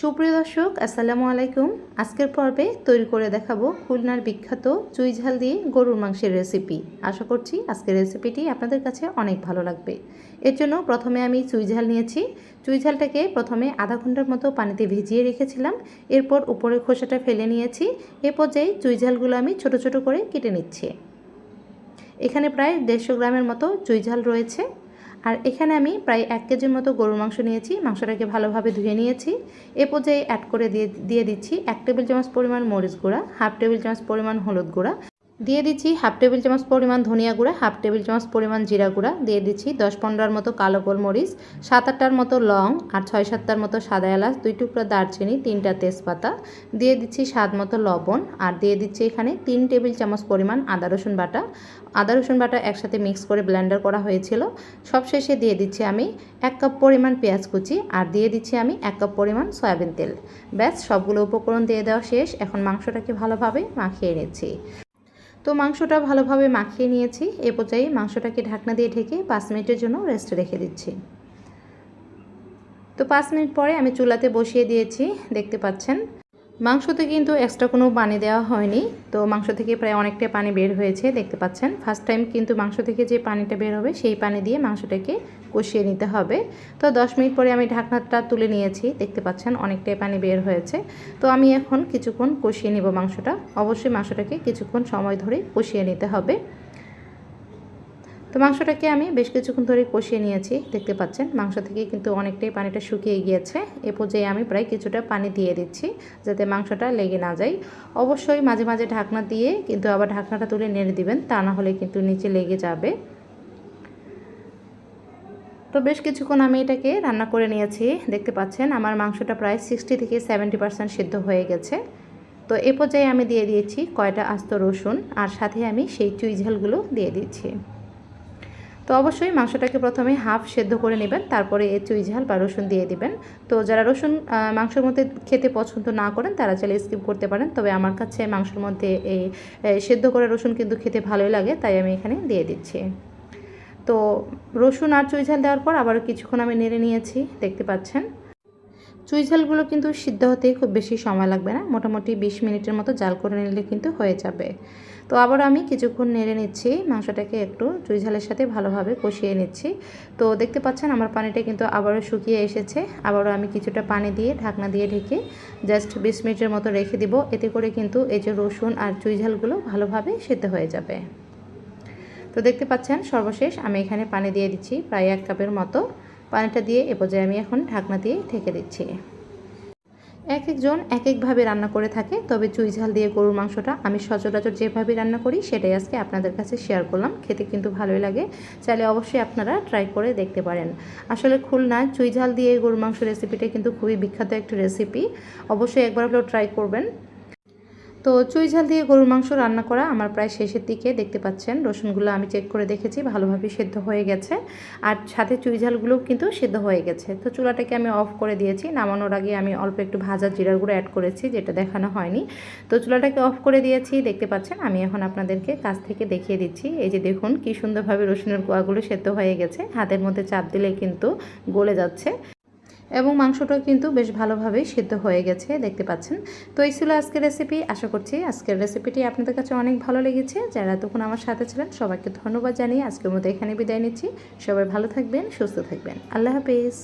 সুপ্রিয় দর্শক, আসসালামু আলাইকুম। আজকের পর্বে তৈরি করে দেখাবো খুলনার বিখ্যাত চুই ঝাল দিয়ে গরুর মাংসের রেসিপি আশা করছি আজকের রেসিপিটি আপনাদের কাছে অনেক ভালো লাগবে। এর জন্য প্রথমে আমি চুই ঝাল নিয়েছি। চুই ঝালটাকে প্রথমে আধা ঘণ্টার মতো পানিতে ভিজিয়ে রেখেছিলাম। এরপর উপরের খোসাটা ফেলে নিয়েছি। এ পর্যায়ে চুই ঝালগুলো আমি ছোট ছোট করে কেটে নিচ্ছি। এখানে প্রায় দেড়শো গ্রামের মতো চুই ঝাল রয়েছে। আর এখানে আমি প্রায় এক কেজির মতো গরুর মাংস নিয়েছি, মাংসটাকে ভালোভাবে ধুয়ে নিয়েছি। এ পর্যায়ে অ্যাড করে দিয়ে দিয়ে দিচ্ছি এক টেবিল চামচ পরিমাণ মরিচ গুঁড়া হাফ টেবিল চামচ পরিমাণ হলুদ গুঁড়া। দিয়ে দিচ্ছি হাফ টেবিল চামচ পরিমাণ ধনিয়া গুঁড়া, হাফ টেবিল চামচ পরিমাণ জিরা গুঁড়া, দিয়ে দিচ্ছি দশ পনেরোর মতো কালো গোলমরিচ, সাত আটটার মতো লং আর ছয় সাতটার মতো সাদা এলাচ, দুই টুকরা দারচিনি, তিনটা তেজপাতা, দিয়ে দিচ্ছি স্বাদ মতো লবণ আর দিয়ে দিচ্ছি এখানে তিন টেবিল চামচ পরিমাণ আদা রসুন বাটা। আদা রসুন বাটা একসাথে মিক্স করে ব্লেন্ডার করা হয়েছিল। সবশেষে দিয়ে দিচ্ছি আমি এক কাপ পরিমাণ পেঁয়াজ কুচি আর দিয়ে দিচ্ছি আমি এক কাপ পরিমাণ সয়াবিন তেল। ব্যাস, সবগুলো উপকরণ দিয়ে দেওয়া শেষ। এখন মাংসটাকে ভালোভাবে মাখিয়ে নিচ্ছি। তো মাংসটা ভালোভাবে মাখিয়ে নিয়েছি। এ পর্যায়ে মাংসটাকে ঢাকনা দিয়ে ঢেকে পাঁচ মিনিটের জন্য রেস্টে রেখে দিচ্ছি। তো পাঁচ মিনিট পরে আমি চুলাতে বসিয়ে দিয়েছি। দেখতে পাচ্ছেন মাংসতে কিন্তু এক্সট্রা কোনো পানি দেওয়া হয়নি। তো মাংস থেকে প্রায় অনেকটা পানি বের হয়েছে, দেখতে পাচ্ছেন। ফার্স্ট টাইম কিন্তু মাংস থেকে যে পানিটা বের হবে, সেই পানি দিয়ে মাংসটাকে কষিয়ে নিতে হবে। তো দশ মিনিট পরে আমি ঢাকনাটা তুলে নিয়েছি, দেখতে পাচ্ছেন অনেকটাই পানি বের হয়েছে। তো আমি এখন কিছুক্ষণ কষিয়ে নিব মাংসটা। অবশ্যই মাংসটাকে কিছুক্ষণ সময় ধরে কষিয়ে নিতে হবে। তো মাংসটাকে আমি বেশ কিছুক্ষণ ধরে কষিয়ে নিয়েছি, দেখতে পাচ্ছেন। মাংস থেকে কিন্তু অনেকটাই পানিটা শুকিয়ে গিয়েছে। এ পর্যায়ে আমি প্রায় কিছুটা পানি দিয়ে দিচ্ছি যাতে মাংসটা লেগে না যায়। অবশ্যই মাঝে মাঝে ঢাকনা দিয়ে কিন্তু আবার ঢাকনাটা তুলে নেড়ে দিবেন, তা না হলে কিন্তু নিচে লেগে যাবে। তো বেশ কিছুক্ষণ আমি এটাকে রান্না করে নিয়েছি। দেখতে পাচ্ছেন, আমার মাংসটা প্রায় সিক্সটি থেকে সেভেন্টি পার্সেন্ট সিদ্ধ হয়ে গেছে। তো এ পর্যায়ে আমি দিয়ে দিয়েছি কয়টা আস্ত রসুন, আর সাথে আমি সেই চুই ঝালগুলো দিয়ে দিচ্ছি। তো অবশ্যই মাংসটাকে প্রথমে হাফ সেদ্ধ করে নেবেন, তারপরে এ চুই ঝাল বা রসুন দিয়ে দিবেন। তো যারা রসুন মাংসের মধ্যে খেতে পছন্দ না করেন, তারা চাইলে স্কিপ করতে পারেন। তবে আমার কাছে মাংসের মধ্যে এই সেদ্ধ করে রসুন কিন্তু খেতে ভালোই লাগে, তাই আমি এখানে দিয়ে দিচ্ছি। তো রসুন আর চুই ঝাল দেওয়ার পর আবারও কিছুক্ষণ আমি নেড়ে নিয়েছি, দেখতে পাচ্ছেন। চুই ঝালগুলো কিন্তু সিদ্ধ হতে খুব বেশি সময় লাগবে না, মোটামুটি বিশ মিনিটের মতো জাল করে নিলে কিন্তু হয়ে যাবে। তো আবার আমি কিছুক্ষণ নেড়ে নিচ্ছি, মাংসটাকে একটু চুই ঝালের সাথে ভালোভাবে কষিয়ে নিচ্ছি। তো দেখতে পাচ্ছেন আমার পানিটা কিন্তু আবারও শুকিয়ে এসেছে। আবারও আমি কিছুটা পানি দিয়ে ঢাকনা দিয়ে ঢেকে জাস্ট বিশ মিনিটের মতো রেখে দিব। এতে করে কিন্তু এই যে রসুন আর চুই ঝালগুলো ভালোভাবে সেদ্ধ হয়ে যাবে। তো দেখতে পাচ্ছেন সর্বশেষ আমি এখানে পানি দিয়ে দিচ্ছি প্রায় এক কাপের মতো। পানিটা দিয়ে এ পর্যায়ে আমি এখন ঢাকনা দিয়ে ঢেকে দিচ্ছি। এক একজন এক একভাবে রান্না করে থাকে, তবে চুই ঝাল দিয়ে গরুর মাংসটা আমি সচরাচর যেভাবে রান্না করি সেটাই আজকে আপনাদের কাছে শেয়ার করলাম। খেতে কিন্তু ভালোই লাগে, চাইলে অবশ্যই আপনারা ট্রাই করে দেখতে পারেন। আসলে খুলনা চুই ঝাল দিয়ে গরুর মাংস রেসিপিটা কিন্তু খুবই বিখ্যাত একটি রেসিপি অবশ্যই একবার হলেও ট্রাই করবেন। তো চুই ঝাল দিয়ে গরুর মাংস রান্না করা আমার প্রায় শেষের দিকে দেখতে পাচ্ছেন। রসুনগুলো আমি চেক করে দেখেছি, ভালোভাবে সেদ্ধ হয়ে গেছে। আর সাথে চুই ঝালগুলোও কিন্তু সেদ্ধ হয়ে গেছে। তো চুলাটাকে আমি অফ করে দিয়েছি। নামানোর আগে আমি অল্প একটু ভাজা জিরার গুঁড়ো অ্যাড করেছি, যেটা দেখানো হয়নি। তো চুলাটাকে অফ করে দিয়েছি। দেখতে পাচ্ছেন, আমি এখন আপনাদেরকে কাছ থেকে দেখিয়ে দিচ্ছি। এই যে দেখুন, কি সুন্দরভাবে রসুনের কোয়াগুলো সেদ্ধ হয়ে গেছে। হাতের মধ্যে চাপ দিলে কিন্তু গলে যাচ্ছে। এবং মাংসটাও কিন্তু বেশ ভালোভাবেই সিদ্ধ হয়ে গেছে, দেখতে পাচ্ছেন। তো এই ছিল আজকের রেসিপি আশা করছি আজকের রেসিপিটি আপনাদের কাছে অনেক ভালো লেগেছে। যারা তখন আমার সাথে ছিলেন, সবাইকে ধন্যবাদ জানিয়ে আজকের মতো এখানে বিদায় নিচ্ছি। সবাই ভালো থাকবেন, সুস্থ থাকবেন। আল্লাহ হাফিজ।